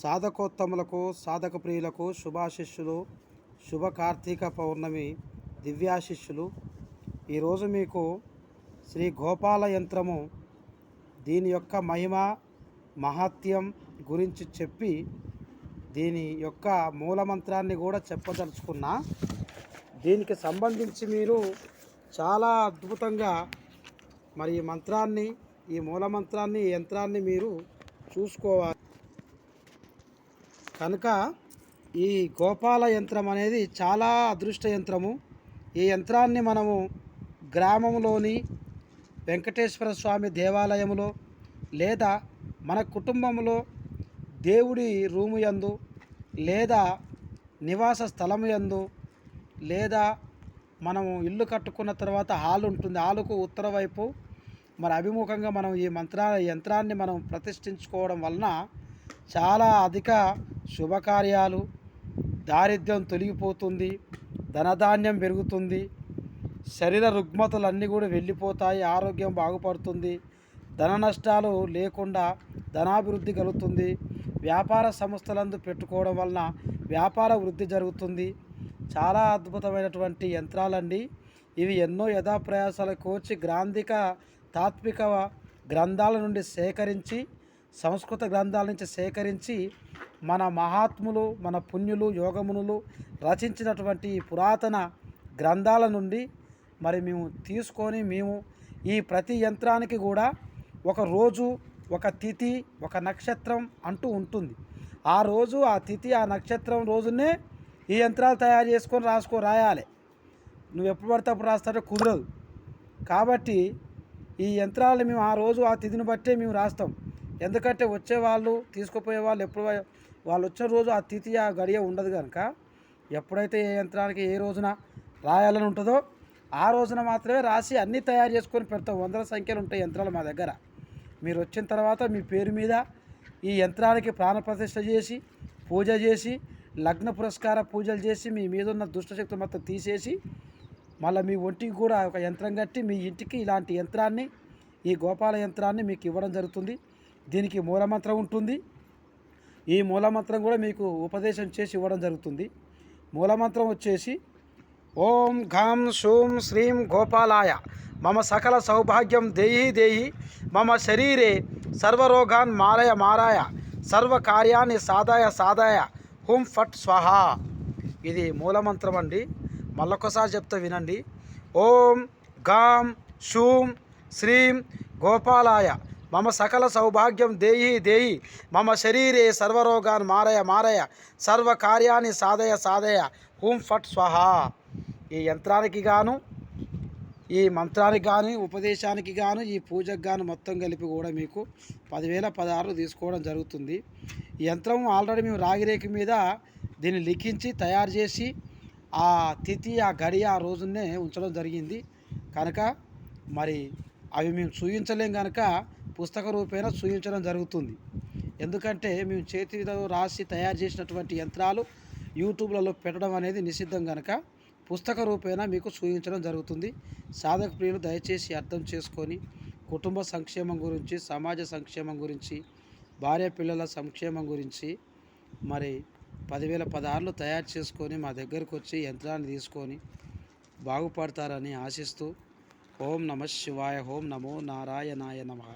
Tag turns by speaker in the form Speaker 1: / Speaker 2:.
Speaker 1: సాధకోత్తములకు సాధక ప్రియులకు శుభాశిష్యులు శుభ కార్తీక పౌర్ణమి దివ్యాశిష్యులు. ఈరోజు మీకు శ్రీ గోపాల యంత్రము దీని యొక్క మహిమ మహత్యం గురించి చెప్పి దీని యొక్క మూలమంత్రాన్ని కూడా చెప్పదలుచుకున్నా. దీనికి సంబంధించి మీరు చాలా అద్భుతంగా మరి ఈ మంత్రాన్ని ఈ మూలమంత్రాన్ని ఈ యంత్రాన్ని మీరు చూసుకోవాలి. కనుక ఈ గోపాల యంత్రం అనేది చాలా అదృష్ట యంత్రము. ఈ యంత్రాన్ని మనము గ్రామంలోని వెంకటేశ్వర స్వామి దేవాలయములో లేదా మన కుటుంబంలో దేవుడి రూము యందు లేదా నివాస స్థలము యందు లేదా మనము ఇల్లు కట్టుకున్న తర్వాత హాల్ ఉంటుంది. హాలుకు ఉత్తర వైపు మరి అభిముఖంగా మనం ఈ మంత్ర యంత్రాన్ని మనం ప్రతిష్ఠించుకోవడం వలన చాలా అధిక శుభకార్యాలు దారిద్ర్యం తొలగిపోతుంది ధనధాన్యం పెరుగుతుంది శరీర రుగ్మతలన్నీ కూడా వెళ్ళిపోతాయి ఆరోగ్యం బాగుపడుతుంది ధన నష్టాలు లేకుండా ధనాభివృద్ధి కలుగుతుంది. వ్యాపార సంస్థలందు పెట్టుకోవడం వలన వ్యాపార వృద్ధి జరుగుతుంది. చాలా అద్భుతమైనటువంటి యంత్రాలండి. ఇవి ఎన్నో యథాప్రయాసాల కోర్చి గ్రాంధిక తాత్విక గ్రంథాల నుండి సేకరించి సంస్కృత గ్రంథాల నుంచి సేకరించి మన మహాత్ములు మన పుణ్యులు యోగమునులు రచించినటువంటి పురాతన గ్రంథాల నుండి మరి మేము తీసుకొని మేము ఈ ప్రతి యంత్రానికి కూడా ఒక రోజు ఒక తిథి ఒక నక్షత్రం అంటూ ఉంటుంది. ఆ రోజు ఆ తిథి ఆ నక్షత్రం రోజునే ఈ యంత్రాలు తయారు చేసుకొని రాసుకో రాయాలి. నువ్వు ఎప్పుడు పడితే అప్పుడు రాస్తాడో కుదరదు. కాబట్టి ఈ యంత్రాలు మేము ఆ రోజు ఆ తిథిని బట్టే మేము రాస్తాం. ఎందుకంటే వచ్చే వాళ్ళు తీసుకుపోయే వాళ్ళు ఎప్పుడు వాళ్ళు వచ్చిన రోజు ఆ తిథి ఆ గడియ ఉండదు కనుక ఎప్పుడైతే ఏ యంత్రానికి ఏ రోజున రాయాలని ఉంటుందో ఆ రోజున మాత్రమే రాసి అన్నీ తయారు చేసుకొని పెడతాం. వందల సంఖ్యలు ఉంటాయి యంత్రాలు మా దగ్గర. మీరు వచ్చిన తర్వాత మీ పేరు మీద ఈ యంత్రానికి ప్రాణప్రతిష్ఠ చేసి పూజ చేసి లగ్న పురస్కార పూజలు చేసి మీ మీద ఉన్న దుష్టశక్తి మొత్తం తీసేసి మళ్ళీ మీ ఒంటికి కూడా ఒక యంత్రం కట్టి మీ ఇంటికి ఇలాంటి యంత్రాన్ని ఈ గోపాల యంత్రాన్ని మీకు ఇవ్వడం జరుగుతుంది. దీనికి మూలమంత్రం ఉంటుంది. ఈ మూలమంత్రం కూడా మీకు ఉపదేశం చేసి ఇవ్వడం జరుగుతుంది. మూలమంత్రం వచ్చేసి ఓం ఘాం శూం శ్రీం గోపాలాయ మమ సకల సౌభాగ్యం దేహి దేహి మమ శరీరే సర్వరోగాన్ మారయ మారాయ సర్వ కార్యాన్ని సాదాయ సాదాయ హుం ఫట్ స్వహ. ఇది మూలమంత్రం అండి. మళ్ళొకసారి చెప్తా వినండి. ఓం గాం శూం శ్రీం గోపాలాయ మమ సకల సౌభాగ్యం దేహి దేహి మమ శరీరే సర్వరోగాన్ మారయ మారయ సర్వ కార్యాన్ని సాధయ సాధయ. హూం ఫట్ స్వహా. ఈ యంత్రానికి గాను ఈ మంత్రానికి కానీ ఉపదేశానికి గాను ఈ పూజకు గాను మొత్తం కలిపి కూడా మీకు పదివేల పదహారు తీసుకోవడం జరుగుతుంది. ఈ యంత్రం ఆల్రెడీ మేము రాగిరేఖ మీద దీన్ని లిఖించి తయారు చేసి ఆ తిథి ఆ గడి ఆ రోజునే ఉంచడం జరిగింది. కనుక మరి అవి మేము చూయించలేం కనుక పుస్తక రూపేణ సూచించడం జరుగుతుంది. ఎందుకంటే మేము చేతితో రాసి తయారు చేసినటువంటి యంత్రాలు యూట్యూబ్లలో పెట్టడం అనేది నిషిద్ధం కనుక పుస్తక రూపేణ మీకు చూపించడం జరుగుతుంది. సాధక ప్రియులు దయచేసి అర్థం చేసుకొని కుటుంబ సంక్షేమం గురించి సమాజ సంక్షేమం గురించి భార్య పిల్లల సంక్షేమం గురించి మరి పదివేల పదహారులు తయారు చేసుకొని మా దగ్గరకు వచ్చి యంత్రాన్ని తీసుకొని బాగుపడతారని ఆశిస్తూ ఓం నమ శివాయ ఓం నమో నారాయణాయ నమః.